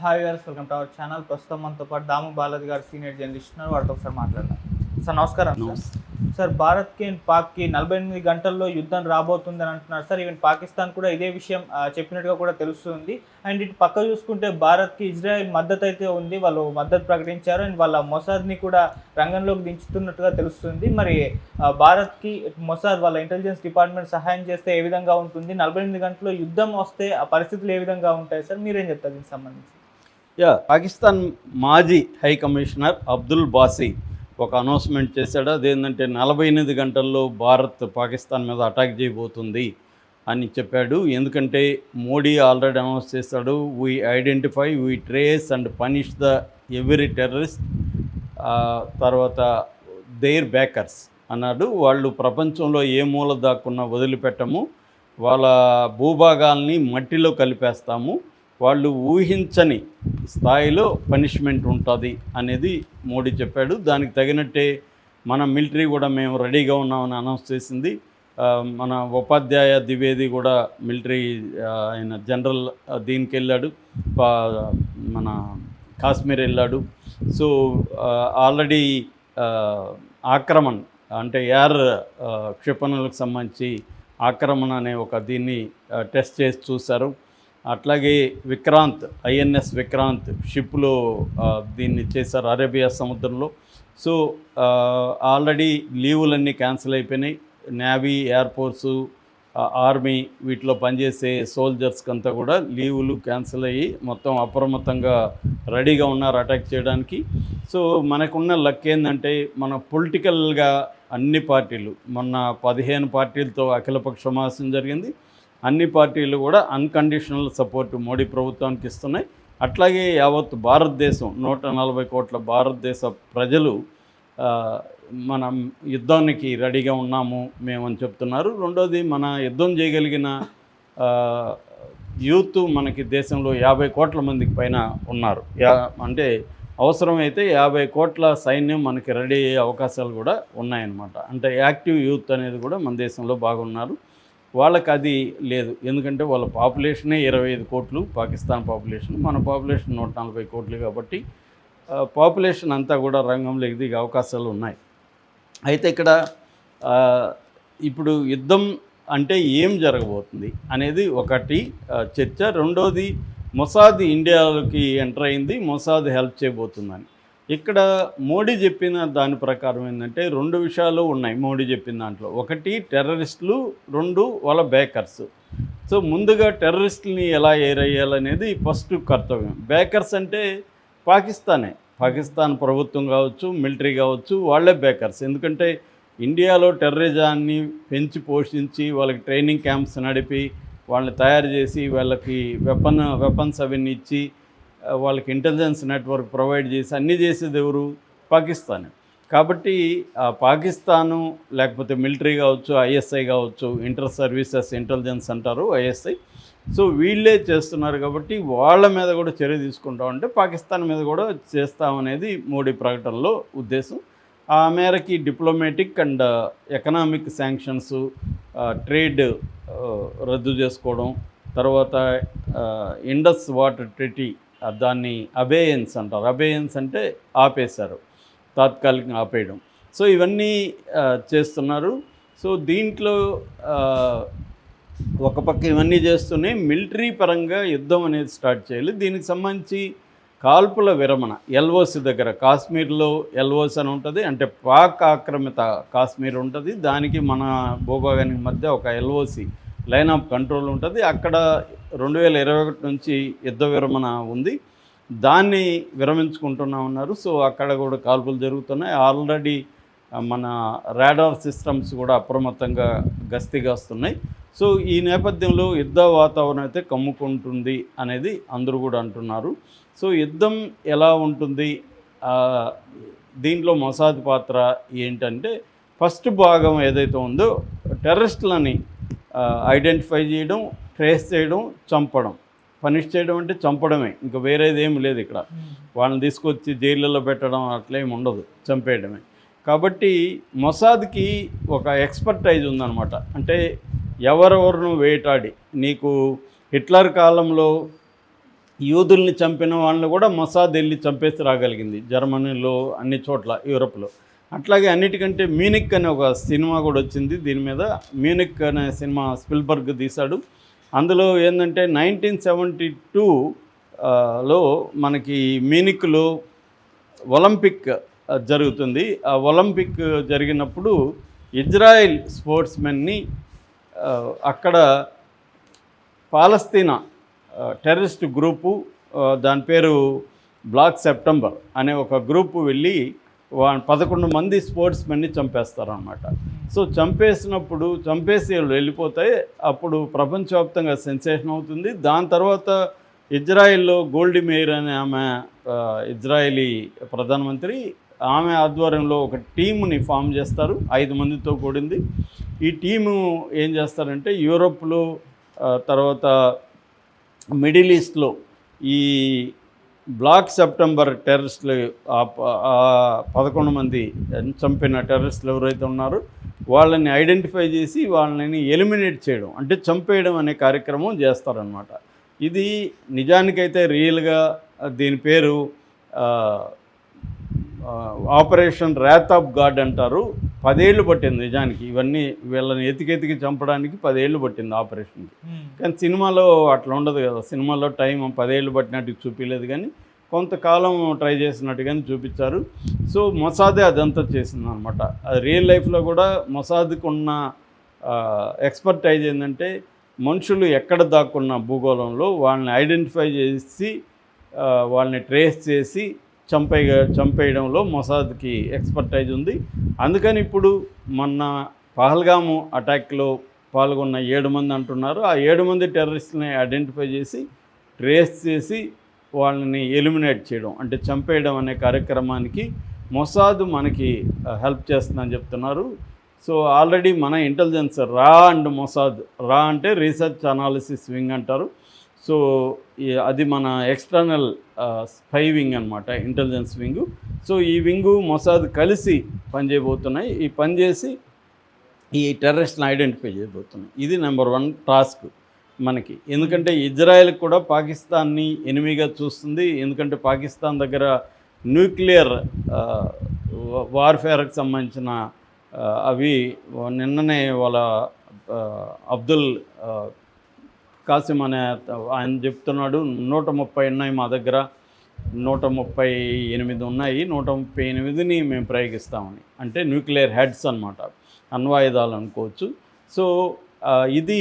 Hi గారు welcome to our channel ప్రస్తుతం మనతో పాటు దాము బాలాజీ గారు సీనియర్ జర్నలిస్ట్ ఉన్నారు. వారితో ఒకసారి మాట్లాడదాం. సార్ నమస్కారం సార్ భారత్కి అండ్ పాక్కి నలభై ఎనిమిది గంటల్లో యుద్ధం రాబోతుంది అని అంటున్నారు. సార్ ఈవెన్ పాకిస్తాన్ కూడా ఇదే విషయం చెప్పినట్టుగా కూడా తెలుస్తుంది. అండ్ ఇటు పక్క చూసుకుంటే భారత్కి ఇజ్రాయెల్ మద్దతు అయితే ఉంది. వాళ్ళు మద్దతు ప్రకటించారు. అండ్ వాళ్ళ మొసాద్ని కూడా రంగంలోకి దించుతున్నట్టుగా తెలుస్తుంది. మరి భారత్కి మొసాద్ వాళ్ళ ఇంటెలిజెన్స్ డిపార్ట్మెంట్ సహాయం చేస్తే ఏ విధంగా ఉంటుంది? నలభై ఎనిమిది గంటల్లో యుద్ధం వస్తే ఆ పరిస్థితులు ఏ విధంగా ఉంటాయి? సార్ మీరేం చెప్తారు దీనికి సంబంధించి? యా పాకిస్తాన్ మాజీ హై కమిషనర్ అబ్దుల్ బాసీ ఒక అనౌన్స్మెంట్ చేశాడు. అదేంటంటే నలభై ఎనిమిది గంటల్లో భారత్ పాకిస్తాన్ మీద అటాక్ చేయబోతుంది అని చెప్పాడు. ఎందుకంటే మోడీ ఆల్రెడీ అనౌన్స్ చేశాడు we identify we trace and punish the every terrorist తర్వాత దేర్ బ్యాకర్స్ అన్నాడు. వాళ్ళు ప్రపంచంలో ఏ మూల దాక్కున్నా వదిలిపెట్టము వాళ్ళ భూభాగాల్ని మట్టిలో కలిపేస్తాము వాళ్ళు ఊహించని స్థాయిలో పనిష్మెంట్ ఉంటుంది అనేది మోడీ చెప్పాడు. దానికి తగినట్టే మన మిలిటరీ కూడా మేము రెడీగా ఉన్నామని అనౌన్స్ చేసింది. మన ఉపాధ్యాయ ద్వివేది కూడా మిలిటరీ ఆయన జనరల్ దీనికి వెళ్ళాడు. పా- మన కాశ్మీర్ వెళ్ళాడు. సో ఆల్రెడీ ఆక్రమణ్ అంటే ఎయిర్ క్షిపణులకు సంబంధించి ఆక్రమణ అనే ఒక దీన్ని టెస్ట్ చేసి చూశారు. అట్లాగే విక్రాంత్ ఐఎన్ఎస్ విక్రాంత్ షిప్లో దీన్ని చేశారు అరేబియా సముద్రంలో. సో ఆల్రెడీ లీవులన్నీ క్యాన్సిల్ అయిపోయినాయి. నేవీ ఎయిర్ ఫోర్సు ఆర్మీ వీటిలో పనిచేసే సోల్జర్స్కి అంతా కూడా లీవులు క్యాన్సిల్ అయ్యి మొత్తం అప్రమత్తంగా రెడీగా ఉన్నారు అటాక్ చేయడానికి. సో మనకున్న లక్ ఏంటంటే మన పొలిటికల్గా అన్ని పార్టీలు మొన్న పదిహేను పార్టీలతో అఖిలపక్ష సమావేశం జరిగింది. అన్ని పార్టీలు కూడా అన్కండిషనల్ సపోర్ట్ మోడీ ప్రభుత్వానికి ఇస్తున్నాయి. అట్లాగే యావత్ భారతదేశం నూట నలభై కోట్ల భారతదేశ ప్రజలు మన మనం యుద్ధానికి రెడీగా ఉన్నాము మేమని చెప్తున్నారు. రెండోది మన యుద్ధం చేయగలిగిన యూత్ మనకి దేశంలో యాభై కోట్ల మందికి పైన ఉన్నారు. యా అంటే అవసరమైతే యాభై కోట్ల సైన్యం మనకి రెడీ అయ్యే అవకాశాలు కూడా ఉన్నాయన్నమాట. అంటే యాక్టివ్ యూత్ అనేది కూడా మన దేశంలో బాగున్నారు. వాళ్ళకి అది లేదు. ఎందుకంటే వాళ్ళ పాపులేషనే ఇరవై ఐదు కోట్లు పాకిస్తాన్ పాపులేషన్ మన పాపులేషన్ నూట నలభై కోట్లు కాబట్టి పాపులేషన్ అంతా కూడా రంగంలోకి దిగే అవకాశాలు ఉన్నాయి. అయితే ఇక్కడ ఇప్పుడు యుద్ధం అంటే ఏం జరగబోతుంది అనేది ఒకటి చర్చ. రెండోది మొసాద్ ఇండియాలోకి ఎంటర్ అయింది మొసాద్ హెల్ప్ చేయబోతుందని. ఇక్కడ మోడీ చెప్పిన దాని ప్రకారం ఏంటంటే రెండు విషయాలు ఉన్నాయి మోడీ చెప్పిన దాంట్లో. ఒకటి టెర్రరిస్టులు. రెండు వాళ్ళ బేకర్స్. సో ముందుగా టెర్రరిస్టులని ఎలా ఏరయ్యాలనేది ఫస్ట్ కర్తవ్యం. బేకర్స్ అంటే పాకిస్తానే. పాకిస్తాన్ ప్రభుత్వం కావచ్చు మిలిటరీ కావచ్చు వాళ్ళే బేకర్స్. ఎందుకంటే ఇండియాలో టెర్రరిజాన్ని పెంచి పోషించి వాళ్ళకి ట్రైనింగ్ క్యాంప్స్ నడిపి వాళ్ళని తయారు చేసి వాళ్ళకి వెపన్ వెపన్స్ అవన్నీ ఇచ్చి వాళ్ళకి ఇంటెలిజెన్స్ నెట్వర్క్ ప్రొవైడ్ చేసి అన్నీ చేసేది ఎవరు? పాకిస్తాన్. కాబట్టి ఆ పాకిస్తాను లేకపోతే మిలిటరీ కావచ్చు ఐఎస్ఐ కావచ్చు ఇంటర్ సర్వీసెస్ ఇంటెలిజెన్స్ అంటారు ఐఎస్ఐ. సో వీళ్ళే చేస్తున్నారు కాబట్టి వాళ్ళ మీద కూడా చర్య తీసుకుంటామంటే పాకిస్తాన్ మీద కూడా చేస్తామనేది మోడీ ప్రకటనలో ఉద్దేశం. ఆ మేరకి diplomatic and economic sanctions trade రద్దు చేసుకోవడం తర్వాత ఇండస్ వాటర్ ట్రిటీ దాన్ని అబేయన్స్ అంటారు. అబేయన్స్ అంటే ఆపేశారు. తాత్కాలికంగా ఆపేయడం. సో ఇవన్నీ చేస్తున్నారు. సో దీంట్లో ఒక పక్క ఇవన్నీ చేస్తూనే మిలిటరీ పరంగా యుద్ధం అనేది స్టార్ట్ చేయాలి. దీనికి సంబంధించి కాల్పుల విరమణ ఎల్ఓసి దగ్గర కాశ్మీర్లో ఎల్ఓసి అని ఉంటుంది అంటే పాక్ ఆక్రమిత కాశ్మీర్ ఉంటుంది. దానికి మన భూభాగానికి మధ్య ఒక ఎల్ఓసి లైన్ ఆఫ్ కంట్రోల్ ఉంటుంది. అక్కడ రెండు వేల ఇరవై ఒకటి నుంచి యుద్ధ విరమణ ఉంది. దాన్ని విరమించుకుంటున్నా ఉన్నారు. సో అక్కడ కూడా కాల్పులు జరుగుతున్నాయి. ఆల్రెడీ మన రాడార్ సిస్టమ్స్ కూడా అప్రమత్తంగా గస్తీగాస్తున్నాయి సో ఈ నేపథ్యంలో యుద్ధ వాతావరణం అయితే కమ్ముకుంటుంది అనేది అందరూ కూడా అంటున్నారు. సో యుద్ధం ఎలా ఉంటుంది? దీంట్లో మొసాద్ పాత్ర ఏంటంటే ఫస్ట్ భాగం ఏదైతే ఉందో టెర్రరిస్టులని ఐడెంటిఫై చేయడం ట్రేస్ చేయడం చంపడం. పనిష్ చేయడం అంటే చంపడమే. ఇంకా వేరేది ఏమి లేదు ఇక్కడ. వాళ్ళని తీసుకొచ్చి జైళ్ళలో పెట్టడం అట్లేం ఉండదు. చంపేయడమే. కాబట్టి మొసాద్కి ఒక ఎక్స్పర్టైజ్ ఉందన్నమాట. అంటే ఎవరెవరిను వేటాడి. నీకు హిట్లర్ కాలంలో యూదుల్ని చంపిన వాళ్ళని కూడా మొసాద్ వెళ్ళి చంపేసి రాగలిగింది. జర్మనీలో అన్ని చోట్ల యూరోప్లో. అట్లాగే అన్నిటికంటే మ్యూనిక్ అనే ఒక సినిమా కూడా వచ్చింది. దీని మీద మ్యూనిక్ అనే సినిమా స్పిల్బర్గ్ తీశాడు. అందులో ఏంటంటే నైన్టీన్ సెవెంటీ టూ లో మనకి మ్యూనిక్లో ఒలింపిక్ జరుగుతుంది. ఆ ఒలింపిక్ జరిగినప్పుడు ఇజ్రాయెల్ స్పోర్ట్స్మెన్ని మెన్ని అక్కడ పాలస్తీనా టెర్రరిస్ట్ గ్రూపు దాని పేరు బ్లాక్ సెప్టెంబర్ అనే ఒక గ్రూపు వెళ్ళి వా పదకొండు మంది స్పోర్ట్స్ మెన్ని చంపేస్తారనమాట సో చంపేసినప్పుడు చంపేసి వెళ్ళిపోతాయి అప్పుడు ప్రపంచవ్యాప్తంగా సెన్సేషన్ అవుతుంది. దాని తర్వాత ఇజ్రాయెల్లో గోల్డ్ మేయర్ అనే ఆమె ఇజ్రాయిలీ ప్రధానమంత్రి ఆమె ఆధ్వర్యంలో ఒక టీముని ఫామ్ చేస్తారు ఐదు మందితో కూడింది. ఈ టీము ఏం చేస్తారంటే యూరోప్లో తర్వాత మిడిల్ ఈస్ట్లో ఈ బ్లాక్ సెప్టెంబర్ టెర్రరిస్టులు పదకొండు మంది చంపిన టెర్రరిస్టులు ఎవరైతే ఉన్నారో వాళ్ళని ఐడెంటిఫై చేసి వాళ్ళని ఎలిమినేట్ చేయడం అంటే చంపేయడం అనే కార్యక్రమం చేస్తారనమాట ఇది నిజానికైతే రియల్గా దీని పేరు ఆపరేషన్ ర్యాత్ ఆఫ్ గాడ్ అంటారు. పదేళ్ళు పట్టింది నిజానికి. ఇవన్నీ వీళ్ళని ఎతికెతికి చంపడానికి పదేళ్ళు పట్టింది ఆపరేషన్కి కానీ సినిమాలో అట్లా ఉండదు కదా. సినిమాలో టైం పదేళ్ళు పట్టినట్టు చూపించలేదు కానీ కొంతకాలం ట్రై చేసినట్టుగానే చూపించారు. సో మొసాదే అదంతా చేసింది అనమాట అది రియల్ లైఫ్లో కూడా మొసాద్కి ఉన్న ఎక్స్పర్టైజ్ ఏంటంటే మనుషులు ఎక్కడ దాక్కున్న భూగోళంలో వాళ్ళని ఐడెంటిఫై చేసి వాళ్ళని ట్రేస్ చేసి చంపే చంపేయడంలో మొసాద్కి ఎక్స్పర్టైజ్ ఉంది. అందుకని ఇప్పుడు మొన్న పహల్గాము అటాక్లో పాల్గొన్న ఏడు మంది అంటున్నారు. ఆ ఏడు మంది టెర్రరిస్ట్ని ఐడెంటిఫై చేసి ట్రేస్ చేసి వాళ్ళని ఎలిమినేట్ చేయడం అంటే చంపేయడం అనే కార్యక్రమానికి మొసాద్ మనకి హెల్ప్ చేస్తుందని చెప్తున్నారు. సో ఆల్రెడీ మన ఇంటెలిజెన్స్ రా అండ్ మొసాద్. రా అంటే రీసెర్చ్ అనాలిసిస్ వింగ్ అంటారు. సో ఈ- అది మన ఎక్స్టర్నల్ స్పై వింగ్ అనమాట ఇంటెలిజెన్స్ వింగు సో ఈ వింగు మొసాద్ కలిసి పనిచేయబోతున్నాయి. ఈ పనిచేసి ఈ టెర్రరిస్ట్ని ఐడెంటిఫై చేయబోతున్నాయి. ఇది నెంబర్ వన్ టాస్క్ మనకి. ఎందుకంటే ఇజ్రాయెల్ కూడా పాకిస్తాన్ని ఎనిమిగా చూస్తుంది. ఎందుకంటే పాకిస్తాన్ దగ్గర న్యూక్లియర్ వార్ఫేర్కి సంబంధించిన అవి నిన్ననే వాళ్ళ అబ్దుల్ కాసిం అనే ఆయన చెప్తున్నాడు నూట ముప్పై ఉన్నాయి మా దగ్గర నూట ముప్పై ఎనిమిది ఉన్నాయి నూట ముప్పై ఎనిమిదిని మేము ప్రయోగిస్తామని. అంటే న్యూక్లియర్ హెడ్స్ అనమాట అణ్వాయుధాలు అనుకోవచ్చు. సో ఇది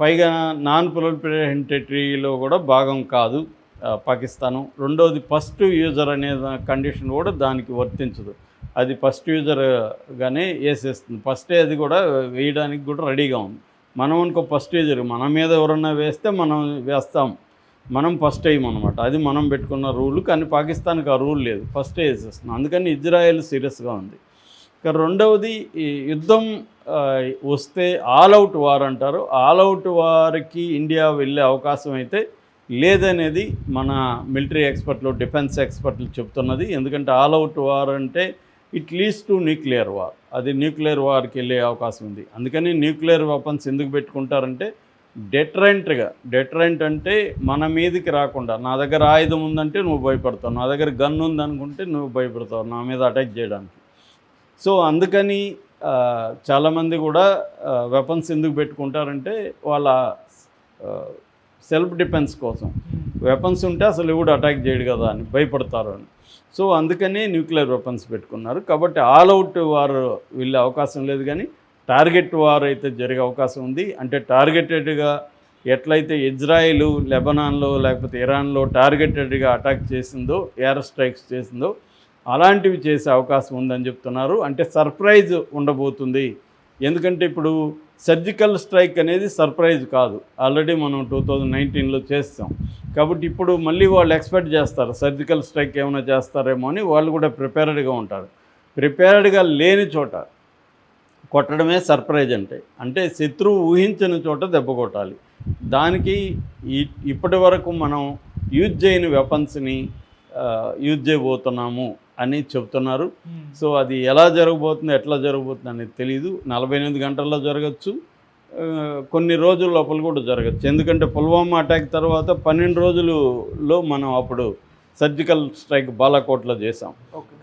పైగా నాన్ ప్రొలిఫరేషన్ టెరిటరీలో కూడా భాగం కాదు పాకిస్తాను. రెండోది ఫస్ట్ యూజర్ అనే కండిషన్ కూడా దానికి వర్తించదు. అది ఫస్ట్ యూజర్గానే వేసేస్తుంది. ఫస్టే అది కూడా వేయడానికి కూడా రెడీగా ఉంది. మనం అనుకో ఫస్ట్ యూజర్ మన మీద ఎవరన్నా వేస్తే మనం వేస్తాం. మనం ఫస్ట్ వేయం అనమాట అది మనం పెట్టుకున్న రూల్ కానీ పాకిస్తాన్కి ఆ రూల్ లేదు. ఫస్ట్ వేసేస్తున్నాం అందుకని ఇజ్రాయెల్ సీరియస్గా ఉంది. ఇక రెండవది ఈ యుద్ధం వస్తే ఆల్ అవుట్ వార్ అంటారు. ఆల్ అవుట్ వార్కి ఇండియా వెళ్ళే అవకాశం అయితే లేదనేది మన మిలిటరీ ఎక్స్పర్ట్లు డిఫెన్స్ ఎక్స్పర్ట్లు చెప్తున్నది. ఎందుకంటే ఆల్ అవుట్ వార్ అంటే it leads to nuclear war. అది న్యూక్లియర్ వార్కి వెళ్ళే అవకాశం ఉంది. అందుకని న్యూక్లియర్ వెపన్స్ ఎందుకు పెట్టుకుంటారంటే డెటరెంట్గా డెటరెంట్ అంటే మన మీదకి రాకుండా నా దగ్గర ఆయుధం ఉందంటే నువ్వు భయపడతావు నా దగ్గర గన్ ఉందనుకుంటే నువ్వు భయపడతావు నా మీద అటాక్ చేయడానికి. సో అందుకని చాలామంది కూడా వెపన్స్ ఎందుకు పెట్టుకుంటారంటే వాళ్ళ సెల్ఫ్ డిఫెన్స్ కోసం. వెపన్స్ ఉంటే అసలు ఎవడు అటాక్ చేయడు కదా అని భయపడతారు అని. సో అందుకనే న్యూక్లియర్ వెపన్స్ పెట్టుకున్నారు. కాబట్టి ఆల్ అవుట్ వారు వెళ్ళే అవకాశం లేదు కానీ టార్గెట్ వార్ అయితే జరిగే అవకాశం ఉంది. అంటే టార్గెటెడ్గా ఎట్లయితే ఇజ్రాయిల్ లెబనాన్లో లేకపోతే ఇరాన్లో టార్గెటెడ్గా అటాక్ చేసిందో ఎయిర్ స్ట్రైక్స్ చేసిందో అలాంటివి చేసే అవకాశం ఉందని చెప్తున్నారు. అంటే సర్ప్రైజ్ ఉండబోతుంది. ఎందుకంటే ఇప్పుడు సర్జికల్ స్ట్రైక్ అనేది సర్ప్రైజ్ కాదు. ఆల్రెడీ మనం టూ థౌజండ్ నైన్టీన్లో చేస్తాం. కాబట్టి ఇప్పుడు మళ్ళీ వాళ్ళు ఎక్స్పెక్ట్ చేస్తారు సర్జికల్ స్ట్రైక్ ఏమైనా చేస్తారేమో అని వాళ్ళు కూడా ప్రిపేర్డ్గా ఉంటారు. ప్రిపేర్డ్గా లేని చోట కొట్టడమే సర్ప్రైజ్ అంటే. అంటే శత్రువు ఊహించని చోట దెబ్బ కొట్టాలి. దానికి ఇప్పటి వరకు మనం యూజ్ చేయని వెపన్స్ని యూజ్ చేయబోతున్నాము. అని చెప్తున్నారు సో అది ఎలా జరగబోతుంది ఎట్లా జరగబోతుంది అనేది తెలియదు నలభై ఎనిమిది గంటల్లో జరగచ్చు. కొన్ని రోజుల లోపల కూడా జరగచ్చు. ఎందుకంటే పుల్వామా అటాక్ తర్వాత పన్నెండు రోజులలో మనం అప్పుడు సర్జికల్ స్ట్రైక్ బాలాకోట్లో చేసాం ఓకే.